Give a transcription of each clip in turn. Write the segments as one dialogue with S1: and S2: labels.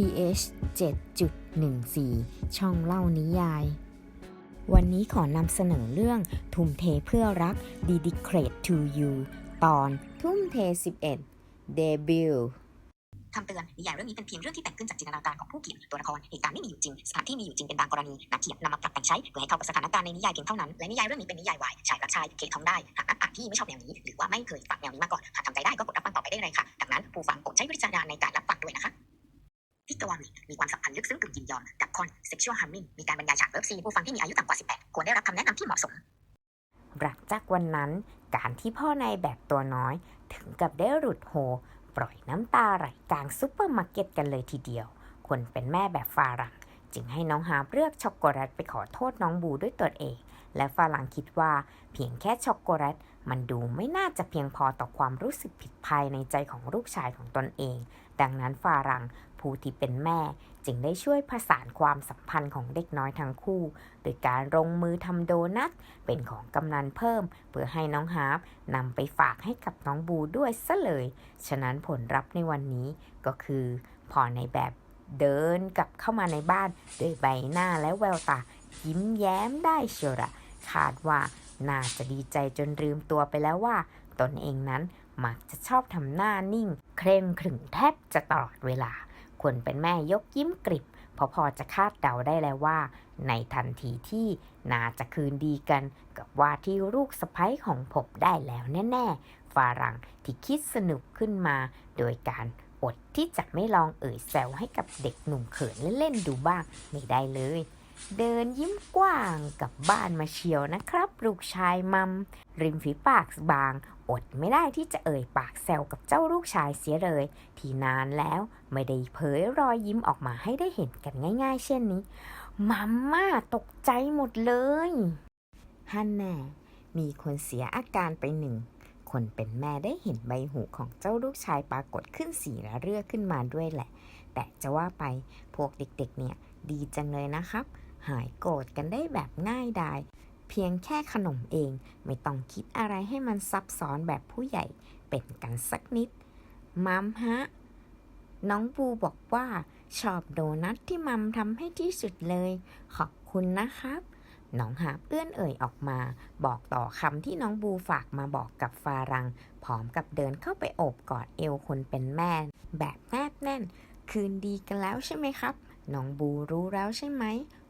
S1: TH 7.14 ช่องเล่านิยาย วันนี้ขอนำเสนอเรื่องทุ่มเทเพื่อรัก Dedicate to You ตอนทุ่มเท 11 Debut
S2: คำเตือนนิยายเรื่องนี้เป็นเพียงเรื่องที่แต่งขึ้นจากจินตนาการของผู้เขียนตัวละครเหตุการณ์ไม่มีอยู่จริงสถานที่มีอยู่จริงเป็นบางกรณีนักเขียนนำมาปรับแต่งใช้เพื่อให้เข้ากับสถานการณ์ในนิยายเพียงเท่านั้นและนิยายเรื่องนี้เป็นนิยายวายชายรักชายเคท้องได้หากนักอ่านที่ไม่ชอบแนวนี้ หรือว่าไม่เคยฟังแนวนี้มาก่อนหากทำใจได้ก็กดรับฟังต่อไปได้เลยค่ะดังนั้นผู้ฟังโปรดใช้วิจารณญาณในการรับฟังด้วยนะคะ พิกวามีมีความสัมพันธ์ลึกซึ้งกึ่งยินยอมกับคอน sexual harming มีการบรรยายฉากเลิฟซีนผู้ฟังที่มีอายุต่ำกว่า 18 ควรได้รับคำแนะนำที่เหมาะสม
S1: หลังจากวันนั้น การที่พ่อนายแบบตัวน้อย ถึงกับได้หลุดโฮปล่อยน้ำตาไหลกลางซุปเปอร์มาร์เก็ตกันเลยทีเดียว คนเป็นแม่แบบฝรั่งจึงให้น้องฮาเลือกช็อกโกแลตไปขอโทษน้องบูด้วยตัวเอง และฝรั่งคิดว่า เพียงแค่ช็อกโกแลตมันดูไม่น่าจะเพียงพอต่อความรู้สึกผิดภายในใจของลูกชายของตนเอง ดังนั้นฝรั่ง ผู้ที่เป็นแม่ จึงได้ช่วยผสานความสัมพันธ์ของเด็กน้อยทั้งคู่ โดยการลงมือทำโดนัทเป็นของกำนันเพิ่ม เพื่อให้น้องฮาร์ปนำไปฝากให้กับน้องบูด้วยซะเลย ฉะนั้นผลลัพธ์ในวันนี้ก็คือพอในแบบเดินกลับเข้ามาในบ้านด้วยใบหน้าและแววตา ยิ้มแย้มได้เชียวละคาดว่าน่าจะดีใจจนลืมตัวไปแล้วว่า ตนเองนั้นมักจะชอบทำหน้านิ่ง เคร่งขรึมแทบจะตลอดเวลา คนเป็นแม่ยกยิ้มกริบพอพอจะคาดเดาได้แล้วว่า ในทันทีที่นาจะคืนดีกัน กับว่าที่ลูกสะใภ้ของผมได้แล้วแน่ๆฝรั่งที่คิดสนุกขึ้นมา โดยการอดที่จะไม่ลองเอ่ยแซวให้กับเด็กหนุ่มเขินเล่นๆดูบ้างไม่ได้เลย เดินยิ้มกว้างกับบ้านมาเชียวนะครับ ลูกชายมัม ริมฝีปากบาง อดไม่ได้ที่จะเอ่ยปากแซวกับเจ้าลูกชายเสียเลย ที่นานแล้วไม่ได้เผยรอยยิ้มออกมาให้ได้เห็นกันง่าย ๆ เช่นนี้ มัมม่าตกใจหมดเลยฮันแน่มีคนเสียอาการไปหนึ่ง คนเป็นแม่ได้เห็นใบหูของเจ้าลูกชายปรากฏขึ้นสีระเรื่อขึ้นมาด้วยแหละ แต่จะว่าไปพวกเด็กๆเนี่ยดีจังเลยนะครับ หายโกรธกันได้แบบง่ายดาย เพียงแค่ขนมเองไม่ต้องคิดอะไรให้มันซับซ้อนแบบผู้ใหญ่เป็นกันสักนิด มัมฮะ น้องบูบอกว่าชอบโดนัทที่มัมทำให้ที่สุดเลย ขอบคุณนะครับน้องหาบเอื้อนเอ่ยออกมา บอกต่อคำที่น้องบูฝากมาบอกกับฟารัง พร้อมกับเดินเข้าไปโอบกอดเอวคนเป็นแม่ แบบแนบแน่น คืนดีกันแล้วใช่ไหมครับ น้องบูรู้แล้วใช่ไหม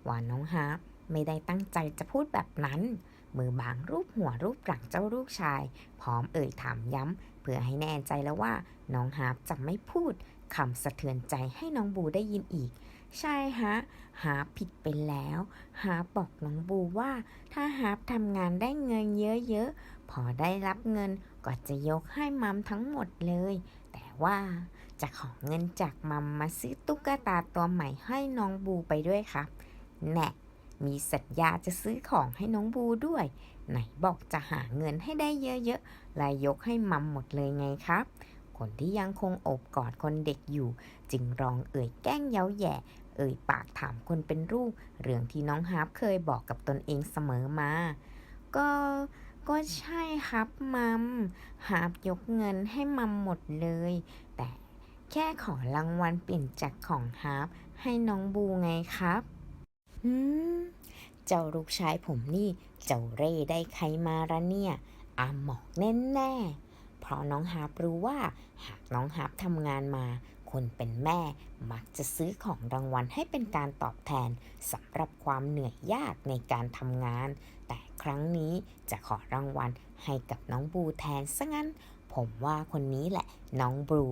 S1: ว่าน้องฮาร์ปไม่ได้ตั้งใจจะพูดแบบนั้น มือบางรูปหัวรูปหลังเจ้าลูกชาย พร้อมเอ่ยถามย้ำ เพื่อให้แน่ใจแล้วว่า น้องฮาร์ปจะไม่พูดคำสะเทือนใจให้น้องบูได้ยินอีก ใช่ฮะ ฮาร์ปผิดไปแล้ว ฮาร์ปบอกน้องบูว่า ถ้าฮาร์ปทำงานได้เงินเยอะๆ พอได้รับเงินก็จะยกให้มัมทั้งหมดเลย แต่ว่าจะขอเงินจากมัมมาซื้อตุ๊กตาตัวใหม่ให้น้องบูไปด้วยครับ แน่มีสัญญาจะซื้อของให้น้องบูด้วย ไหนบอกจะหาเงินให้ได้เยอะๆและยกให้มัมหมดเลยไงครับ คนที่ยังคงโอบกอดคนเด็กอยู่ จึงร้องเอ่ยแกล้งเย้าแย่ เอ่ยปากถามคนเป็นลูกเรื่องที่น้องฮาร์ปเคยบอกกับตนเองเสมอมา ก็ก็ใช่ครับมัมฮาร์ปยกเงินให้มัมหมดเลย แต่แค่ขอรางวัลเปลี่ยนจากของฮาร์ปให้น้องบูไงครับืม เจ้าลูกชายผมนี่ เจ้าเร่ได้ใครมาละเนี่ย อาหมอกแน่แน่เพราะน้องฮาร์ปรู้ว่า หากน้องฮาร์ปทำงานมา คนเป็นแม่ มักจะซื้อของรางวัลให้เป็นการตอบแทนสำหรับความเหนื่อยยากในการทำงาน แต่ครั้งนี้จะขอรางวัลให้กับน้องบูแทนซะงั้น ผมว่าคนนี้แหละ น้องบู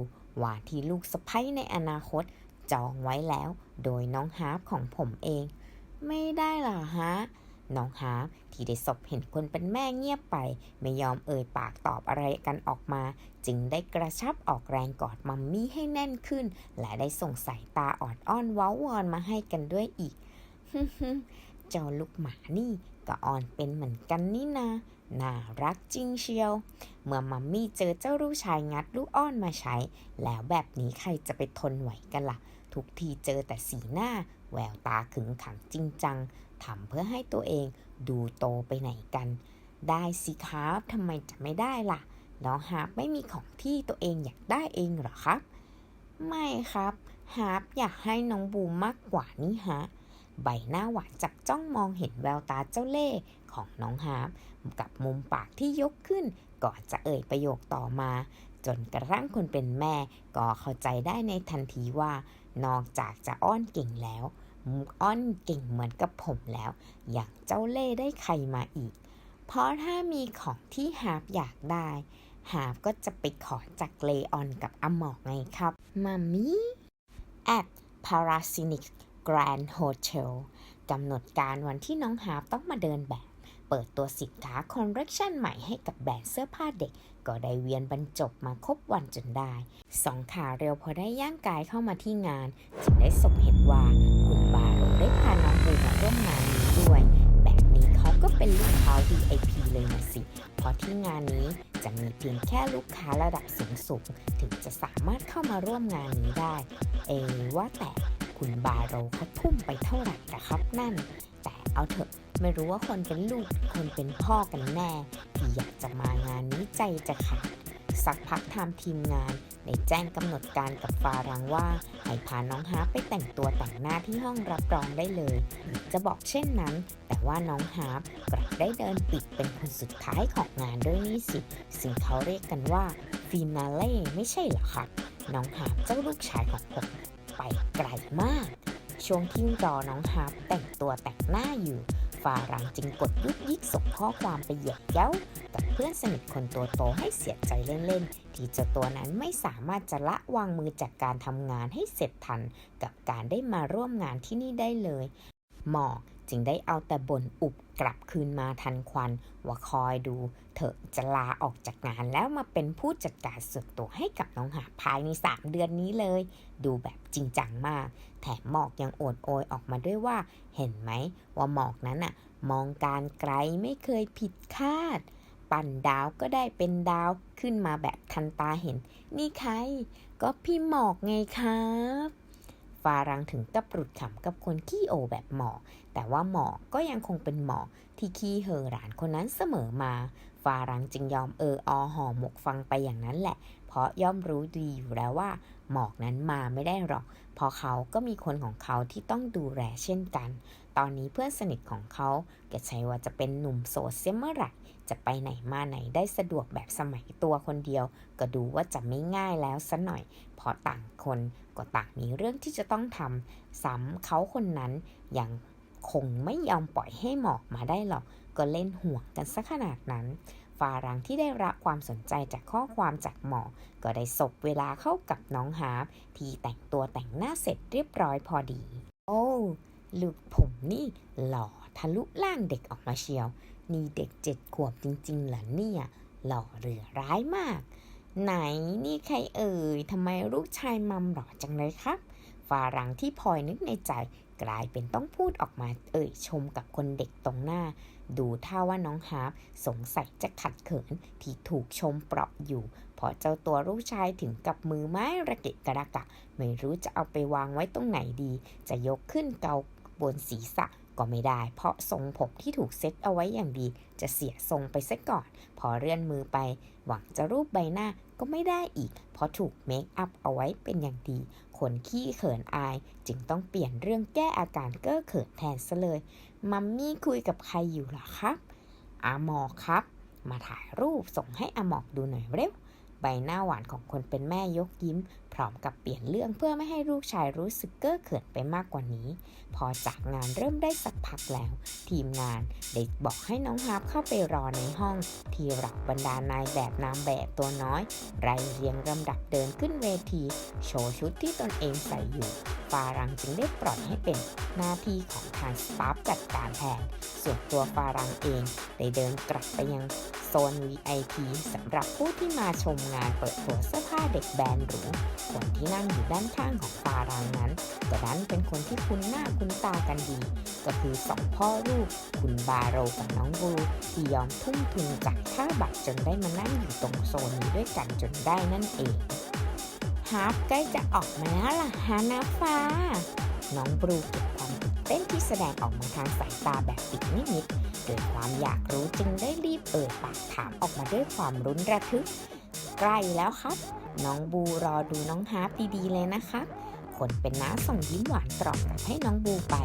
S1: ว่าที่ลูกสะใภ้ในอนาคตจองไว้แล้ว โดยน้องฮาร์ปของผมเอง ไม่ได้หรอฮะ น้องฮาร์ที่ได้สบเห็นคนเป็นแม่เงียบไป ไม่ยอมเอ่ยปากตอบอะไรกันออกมา จึงได้กระชับออกแรงกอดมัมมี่ให้แน่นขึ้น และได้ส่งสายตาออดอ้อนว้าวอนมาให้กันด้วยอีกเจ้าลูกหมานี่ก็อ่อนเป็นเหมือนกันนี่นาน่ารักจริงเชียว เมื่อมัมมี่เจอเจ้าลูกชายงัดลูกอ้อนมาใช้ แล้วแบบนี้ใครจะไปทนไหวกันล่ะ ทุกทีเจอแต่สีหน้า แววตาขึงขังจริงจังทำเพื่อให้ตัวเองดูโตไปไหนกัน ได้สิครับทำไมจะไม่ได้ล่ะ น้องฮาร์ปไม่มีของที่ตัวเองอยากได้เองเหรอครับ ไม่ครับฮาร์ปอยากให้น้องบูมมากกว่านี่ฮะใบหน้าหวานจับจ้องมองเห็นแววตาเจ้าเล่ห์ของน้องฮาร์ปกับมุมปากที่ยกขึ้น ก่อนจะเอ่ยประโยคต่อมา จนกระทั่งคนเป็นแม่ ก็เข้าใจได้ในทันทีว่า นอกจากจะอ้อนเก่งแล้ว อ้อนเก่งเหมือนกับผมแล้ว อย่างเจ้าเล่ได้ใครมาอีก เพราะถ้ามีของที่ฮาร์ปอยากได้ฮาร์ปก็จะไปขอจากเลออนกับอมอกไงครับ มามี่ at Parasinic Grand Hotel กำหนดการวันที่น้องฮาร์ปต้องมาเดินแบบ เปิดตัวสินค้าคอลเลคชันใหม่ให้กับแบรนด์เสื้อผ้าเด็ก ก็ได้เวียนบรรจบมาครบวันจนได้ สองขาเร็วพอได้ย่างกายเข้ามาที่งาน จึงได้สมเห็นว่าคุณบาโรได้พาน้องบูมาร่วมงานนี้ด้วย แบบนี้เขาก็เป็นลูกค้า VIP เลยนะสิ เพราะที่งานนี้จะมีเพียงแค่ลูกค้าระดับสูงสุดถึงจะสามารถเข้ามาร่วมงานนี้ได้ เอว่าแต่คุณบาโรเขาทุ่มไปเท่าไหร่นะครับนั่น แต่เอาเถอะ ไม่รู้ว่าคนเป็นลูกคนเป็นพ่อกันแน่ที่อยากจะมางานนี้ใจจะขาดสักพักทำทีมงานได้แจ้งกำหนดการกับฟารังว่าให้พาน้องฮาร์ปไปแต่งตัวแต่งหน้าที่ห้องรับรองได้เลย จะบอกเช่นนั้น แต่ว่าน้องฮาร์ปกลับได้เดินปิดเป็นคนสุดท้ายของงานด้วยนี่สิซึ่งเขาเรียกกันว่าฟินาเล่ไม่ใช่เหรอครับน้องฮาร์ปเจ้าลูกชายของผมไปไกลมาก ช่วงที่รอน้องฮาร์ปแต่งตัวแต่งหน้าอยู่ ฟารังจึงกดยุกยิกส่งข้อความไปเหยียดเย้ากับเพื่อนสนิทคนตัวโตให้เสียใจเล่นๆ ที่เจ้าตัวนั้นไม่สามารถจะละวางมือจากการทำงานให้เสร็จทัน กับการได้มาร่วมงานที่นี่ได้เลย หมอกจึงได้เอาแต่บ่นอุบ กลับคืนมาทันควัน ว่าคอยดูเถอะจะลาออกจากงานแล้วมาเป็นผู้จัดการส่วนตัวให้กับน้องหาภายใน 3 เดือนนี้เลย ดูแบบจริงจังมาก แถมหมอกยังโอดโอยออกมาด้วยว่า เห็นไหมว่าหมอกนั้นอะมองการไกลไม่เคยผิดคาด ปั่นดาวก็ได้เป็นดาวขึ้นมาแบบทันตาเห็น นี่ใคร ก็พี่หมอกไงครับ ฟารังถึงกับหลุดขำกับคนขี้โอแบบหมอกแต่ว่าหมอกก็ยังคงเป็นหมอกที่ขี้เห่อหลานคนนั้นเสมอมา ฟารังจึงยอมเอออห่อหมกฟังไปอย่างนั้นแหละ เพราะย่อมรู้ดีอยู่แล้วว่า หมอกนั้นมาไม่ได้หรอก เพราะเขาก็มีคนของเขาที่ต้องดูแลเช่นกัน ตอนนี้เพื่อนสนิทของเขาก็ใช่ว่าจะเป็นหนุ่มโสดเสียเมื่อไหร่ จะไปไหนมาไหนได้สะดวกแบบสมัยตัวคนเดียว ก็ดูว่าจะไม่ง่ายแล้วซะหน่อยเพราะต่างคนก็ต่างมีเรื่องที่จะต้องทำซ้ำเขาคนนั้นยังคงไม่ยอมปล่อยให้หมอกมาได้หรอก ก็เล่นห่วงกันซะขนาดนั้นฟารังที่ได้รับความสนใจจากข้อความจากหมอ ก็ได้สบเวลาเข้ากับน้องฮาร์ปที่แต่งตัวแต่งหน้าเสร็จเรียบร้อยพอดี โอ้ ลูกผมนี่หล่อทะลุล่างเด็กออกมาเชียว นี่เด็กเจ็ดขวบจริงๆเหรอเนี่ย หล่อเหลือร้ายมาก ไหนนี่ใครเอ่ยทำไมลูกชายมัมหล่อจังเลยครับฟารังที่พลอยนึกในใจกลายเป็นต้องพูดออกมาเอ่ยชมกับคนเด็กตรงหน้า ดูท่าว่าน้องฮาร์ปสงสัยจะขัดเขินที่ถูกชมเปราะอยู่ พอเจ้าตัวลูกชายถึงกับมือไม้ระเกะกระดากะ ไม่รู้จะเอาไปวางไว้ตรงไหนดี จะยกขึ้นเกา บนศีรษะก็ไม่ได้ เพราะทรงผมที่ถูกเซตเอาไว้อย่างดี จะเสียทรงไปซะก่อน พอเลื่อนมือไป หวังจะรูปใบหน้าก็ไม่ได้อีก เพราะถูกเมคอัพเอาไว้เป็นอย่างดี คนขี้เขินอาย จึงต้องเปลี่ยนเรื่องแก้อาการเก้อเขินแทนซะเลย มัมมี่คุยกับใครอยู่ล่ะครับ อาหมอกครับ มาถ่ายรูปส่งให้อาหมอกดูหน่อยเร็ว ใบหน้าหวานของคนเป็นแม่ยกยิ้ม พร้อมกับเปลี่ยนเรื่องเพื่อไม่ให้ลูกชายรู้สึกเก้อเขินไปมากกว่านี้ พอจากงานเริ่มได้สักพักแล้ว ทีมงานได้บอกให้น้องฮาร์ปเข้าไปรอในห้อง ที่เหลับบรรดานายแบบนามแบบตัวน้อยไล่เรียงลำดับเดินขึ้นเวที โชว์ชุดที่ตนเองใส่อยู่ฟารังจึงได้ปล่อยให้เป็นหน้าที่ของทางสตาฟจัดการแทน ส่วนตัวฟารังเองได้เดินกลับไปยังโซน VIP สำหรับผู้ที่มาชมงงานเปิดตัวเสื้อผ้าเด็กแบรนด์หรูคนที่นั่งอยู่ด้านข้างของฟารังนั้นก็ดันเป็นคนที่คุ้นหน้าคุ้นตากันดี ก็คือสองพ่อลูก คุณบาโรกับน้องบูที่ยอมทุ่มทุนจายค่าบัตรจนได้มานั่งอยู่ตรงโซนนี้ด้วยกันจนได้นั่นเองฮาร์ปใกล้จะออกมาแล้วล่ะฮานาฟ้า น้องบรูเก็บความตื่นเต้นที่แสดงออกมาทางสายตาแบบปิดไม่มิดโดความอยากรู้จึงได้รีบเอ่ยปากถามออกมาด้วยความรุนระทึก ใกล้แล้วครับ น้องบูรอดูน้องฮาร์ปดีๆเลยนะครับคนเป็นน้าส่งยิ้มหวานตรอบกลับให้น้องบูไป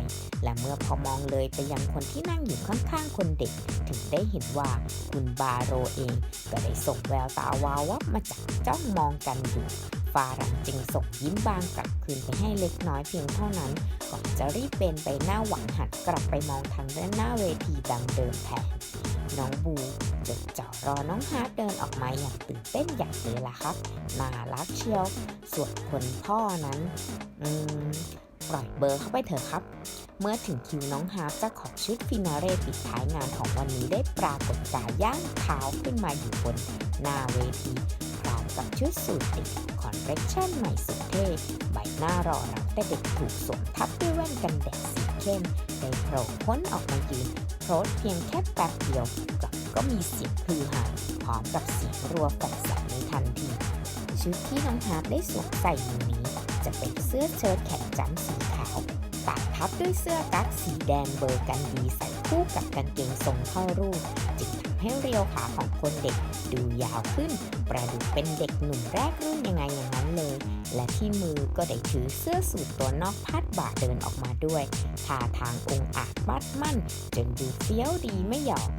S1: และเมื่อพอมองเลยไปยังคนที่นั่งอยู่ข้างๆคนเด็ก ถึงได้เห็นว่าคุณบาโรเอง ก็ได้ส่งแววตาวาววับมาจากจ้องมองกันอยู่ฟารังจึงส่งยิ้มบางกลับคืนไปให้เล็กน้อยเพียงเท่านั้น ก่อนจะรีบเป็นไปหน้าหวังหันกลับไปมองทางด้านหน้าเวทีดังเดิมแทนน้องบู จดจ่อรอน้องฮาร์ดเดินออกมาอย่างตื่นเต้นอย่างเลยล่ะครับ น่ารักเชียว ส่วนคนพ่อนั้น อืมปล่อยเบอร์เข้าไปเถอะครับ เมื่อถึงคิวน้องฮาร์ปจะขอชุดฟินาเร่ปิดท้ายงานของวันนี้ได้ปรากฏกายย่างเท้าขึ้นมาอยู่บนหน้าเวทีพร้อมกับชุดสูทติดคอนเรคชั่นใหม่สุดเท่ใบหน้ารอรับแต่เด็กถูกสวมทับด้วยแว่นกันแดดสีเข้มได้โผล่พ้นออกมายืนโพสเพียงแค่แป๊บเดียวกับ ก็มีเสียงฮือฮาพร้อมกับเสียงรัวแฟดใส่ในทันที ชุดที่น้องฮาร์ปได้สวมใส่อยู่นี้ จะเป็นเสื้อเชิ้ตแขนจ้ำสีขาวตัดทับด้วยเสื้อกั๊กสีแดงเบอร์กันดีใส่คู่กับกางเกงทรงเข้ารูปจึงทำให้เรียวขาของคนเด็กดูยาวขึ้น ประดุเป็นเด็กหนุ่มแรกรุ่นยังไงอย่างนั้นเลย และที่มือก็ได้ถือเสื้อสูทตัวนอกพาดบ่าเดินออกมาด้วยท่าทางองอาจบัดมั่น จนดูเฟี้ยวดีไม่หยอกช่าง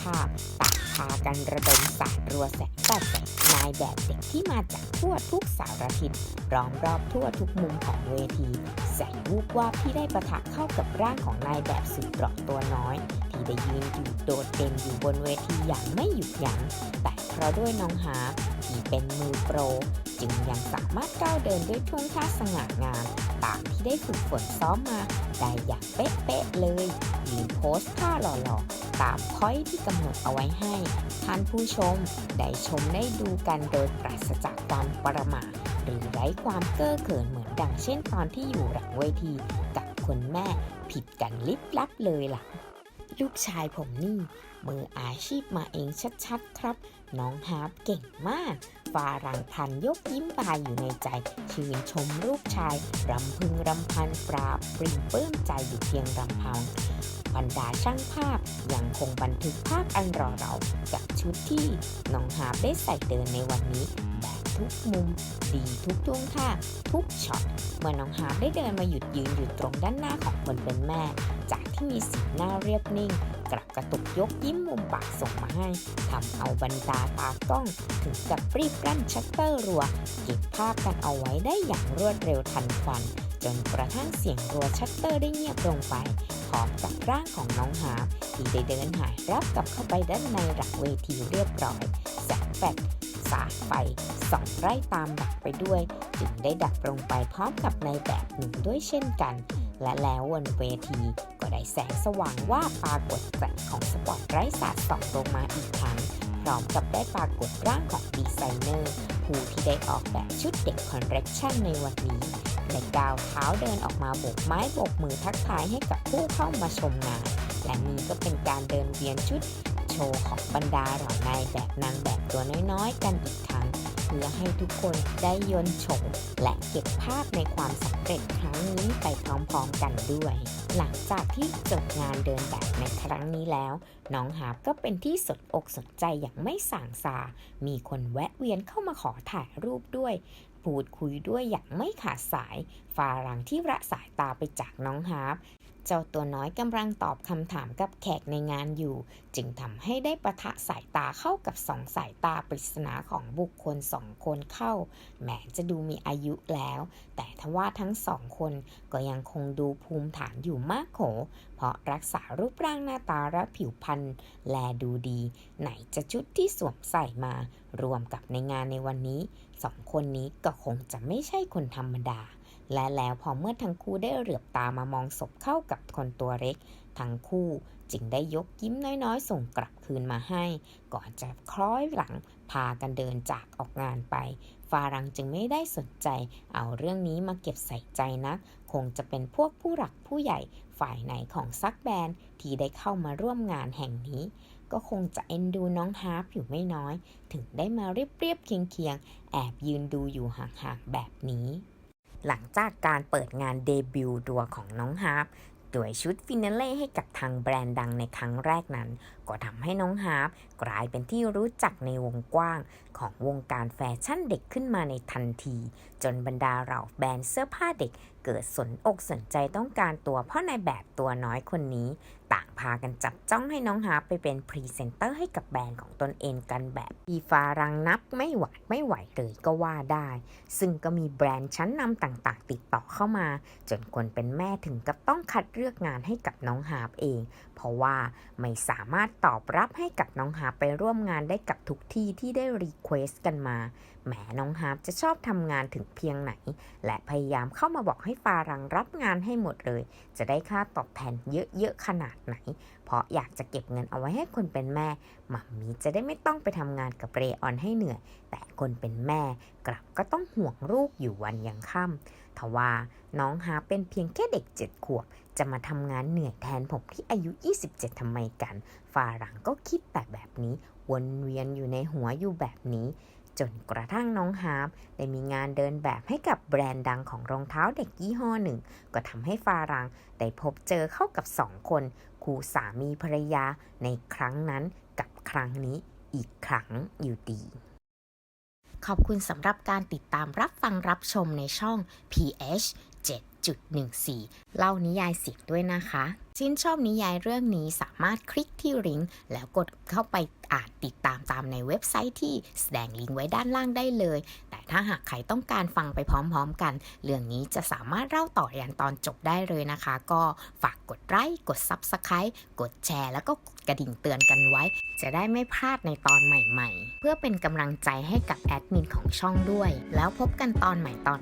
S1: ภาพต่างพากันระดมสาดรัวแสงตัดใส่นายแบบเด็กที่มาจากทั่วทุกสารทิศล้อมรอบทั่วทุกมุมของเวที แสงวูบวาบที่ได้ประทะเข้ากับร่างของนายแบบสุดเปราะตัวน้อย ที่ได้ยืนอยู่โดดเด่นอยู่บนเวทีอย่างไม่หยุดยัง้งแต่เพราะด้วยน้องฮาร์ปที่เป็นมือโปร จึงยังสามารถก้าวเดินด้วยท่วงท่าสง่างามตามที่ได้ฝึกฝนซ้อมมา ได้อย่างเป๊ะๆเลยยืนโพสท่าหล่อๆ ตามพอยที่กำหนดเอาไว้ให้ ท่านผู้ชม ได้ชมได้ดูกันโดยปราศจากความประมาทหรือไร้ความเก้อเขินเหมือนดังเช่นตอนที่อยู่หลังเวทีกับคุณแม่ผิดกันลิบลับเลยล่ะ ลูกชายผมนี่ มืออาชีพมาเองชัดๆครับ น้องฮาร์ปเก่งมาก ฟารังพันยกยิ้มบายอยู่ในใจ ชื่นชมลูกชาย รำพึงรำพันปราบปริ่มปลื้มใจอยู่เพียงลำพังบรรดาช่างภาพยังคงบันทึกภาพอันรอเรากับชุดที่น้องฮาร์ปได้ใส่เดินในวันนี้ แบบทุกมุม ดีทุกท่วงท่าทุกช็อตเมื่อน้องฮาได้เดินมาหยุดยืนอยู่ตรงด้านหน้าของคนเป็นแม่ จากที่มีสีหน้าเรียบนิ่ง กลับกระตุกยกยิ้มมุมปากส่งมาให้ทำเอาบรรดาตากล้อง ถึงกับรีบกั้นชัตเตอร์รัว เก็บภาพกันเอาไว้ได้อย่างรวดเร็วทันควัน จนกระทั่งเสียงรัวชัตเตอร์ได้เงียบลงไปพร้อมกับร่างของน้องหาที่ได้เดินหายรับกลับเข้าไปด้านในหลังเวทีเรียบร้อยแสงแฟลชสาดไฟส่องไล่ตามดักไปด้วย จึงได้ดับลงไปพร้อมกับในแบบหนุ่มด้วยเช่นกัน และแล้วบนเวที ก็ได้แสงสว่างว่าปรากฏแสงของสปอตไลท์สาดส่องลงมาอีกครั้ง พร้อมกับได้ปรากฏร่างของดีไซเนอร์ผู้ที่ได้ออกแบบชุดเด็กคอนเรคชั่นในวันนี้และก้าวเท้าเดินออกมาโบกไม้โบกมือทักทายให้กับผู้เข้ามาชมงาน และนี่ก็เป็นการเดินเวียนชุดโชว์ของบรรดาเหล่านายแบบนางแบบตัวน้อยๆ กันอีกครั้ง เพื่อให้ทุกคนได้ยนต์ชมและเก็บภาพในความสำเร็จครั้งนี้ไปพร้อมๆกันด้วย หลังจากที่จบงานเดินแบบในครั้งนี้แล้ว น้องฮาบก็เป็นที่สนอกสนใจอย่างไม่ส่างซา มีคนแวะเวียนเข้ามาขอถ่ายรูปด้วย พูดคุยด้วยอย่างไม่ขาดสายฟารังที่ระสายตาไปจากน้องฮาร์ปเจ้าตัวน้อยกำลังตอบคำถามกับแขกในงานอยู่ จึงทำให้ได้ประทะสายตาเข้ากับสองสายตาปริศนาของบุคคลสองคนเข้า แม้จะดูมีอายุแล้ว แต่ทว่าทั้งสองคนก็ยังคงดูภูมิฐานอยู่มากโข เพราะรักษารูปร่างหน้าตาและผิวพรรณแลดูดี ไหนจะชุดที่สวมใส่มา รวมกับในงานในวันนี้ สองคนนี้ก็คงจะไม่ใช่คนธรรมดา และแล้วพอเมื่อทั้งคู่ได้เหลือบตามามองศพเข้ากับคนตัวเล็ก ทั้งคู่จึงได้ยกยิ้มน้อยๆ ส่งกลับคืนมาให้ ก่อนจะคล้อยหลังพากันเดินจากออกงานไปฟารังจึงไม่ได้สนใจ เอาเรื่องนี้มาเก็บใส่ใจนะคงจะเป็นพวกผู้หลักผู้ใหญ่ฝ่ายไหนของซักแบรนที่ได้เข้ามาร่วมงานแห่งนี้ ก็คงจะเอ็นดูน้องฮาร์ปอยู่ไม่น้อย ถึงได้มาเรียบๆเคียงๆแอบยืนดูอยู่ห่างๆแบบนี้ หลังจากการเปิดงานเดบิวต์ดัวของน้องฮาร์ปโดยชุดฟินาเล่ให้กับทางแบรนด์ดังในครั้งแรกนั้น ก็ทำให้น้องฮาร์ปกลายเป็นที่รู้จักในวงกว้าง ของวงการแฟชั่นเด็กขึ้นมาในทันที จนบรรดาเหล่าแบรนด์เสื้อผ้าเด็ก เกิดสนอกสนใจต้องการตัวเพราะในแบบตัวน้อยคนนี้ ต่างพากันจับจ้องให้น้องฮาไปเป็นพรีเซนเตอร์ให้กับแบรนด์ของตนเองกันแบบอีฟารังนับไม่หวาดไม่ไหวเลยก็ว่าได้ ซึ่งก็มีแบรนด์ชั้นนำต่างๆ ติดต่อเข้ามา จนคนเป็นแม่ถึงกับต้องคัดเลือกงานให้กับน้องฮาเอง เพราะว่าไม่สามารถตอบรับให้กับน้องฮาไปร่วมงานได้กับทุกที่ที่ได้รีเควสต์กันมาแหมน้องฮาร์ปจะชอบทำงานถึงเพียงไหน และพยายามเข้ามาบอกให้ฟารังรับงานให้หมดเลย จะได้ค่าตอบแทนเยอะๆขนาดไหน เพราะอยากจะเก็บเงินเอาไว้ให้คนเป็นแม่มัมมี่จะได้ไม่ต้องไปทำงานกับเรออนให้เหนื่อย แต่คนเป็นแม่กลับก็ต้องห่วงลูกอยู่วันยังค่ำทว่าน้องฮาร์ปเป็นเพียงแค่เด็กเจ็ดขวบจะมาทำงานเหนื่อยแทนผมที่อายุ 27ทำไมกันฟารังก็คิดแต่แบบนี้ วนเวียนอยู่ในหัวอยู่แบบนี้ จนกระทั่งน้องฮาร์ปได้มีงานเดินแบบให้กับแบรนด์ดังของรองเท้าเด็กยี่ห้อหนึ่ง ก็ทำให้ฟารังได้พบเจอเข้ากับสองคน คู่สามีภรรยาในครั้งนั้นกับครั้งนี้อีกครั้งอยู่ดีขอบคุณสำหรับการติดตามรับฟังรับชมในช่อง PH7 7.14 เล่านิยายเสียงด้วยนะคะชื่นชอบนิยายเรื่องนี้สามารถคลิกที่ลิงก์แล้วกดเข้าไปอ่านติดตามตามในเว็บไซต์ที่แสดงลิงก์ไว้ด้านล่างได้เลย แต่ถ้าหากใครต้องการฟังไปพร้อมๆกัน เรื่องนี้จะสามารถเล่าต่อยันตอนจบได้เลยนะคะ ก็ฝากกดไลค์กด Subscribe กดแชร์ แล้วก็กดกระดิ่งเตือนกันไว้ จะได้ไม่พลาดในตอนใหม่ๆ เพื่อเป็นกำลังใจให้กับแอดมินของช่องด้วย แล้วพบกันตอนใหม่ตอน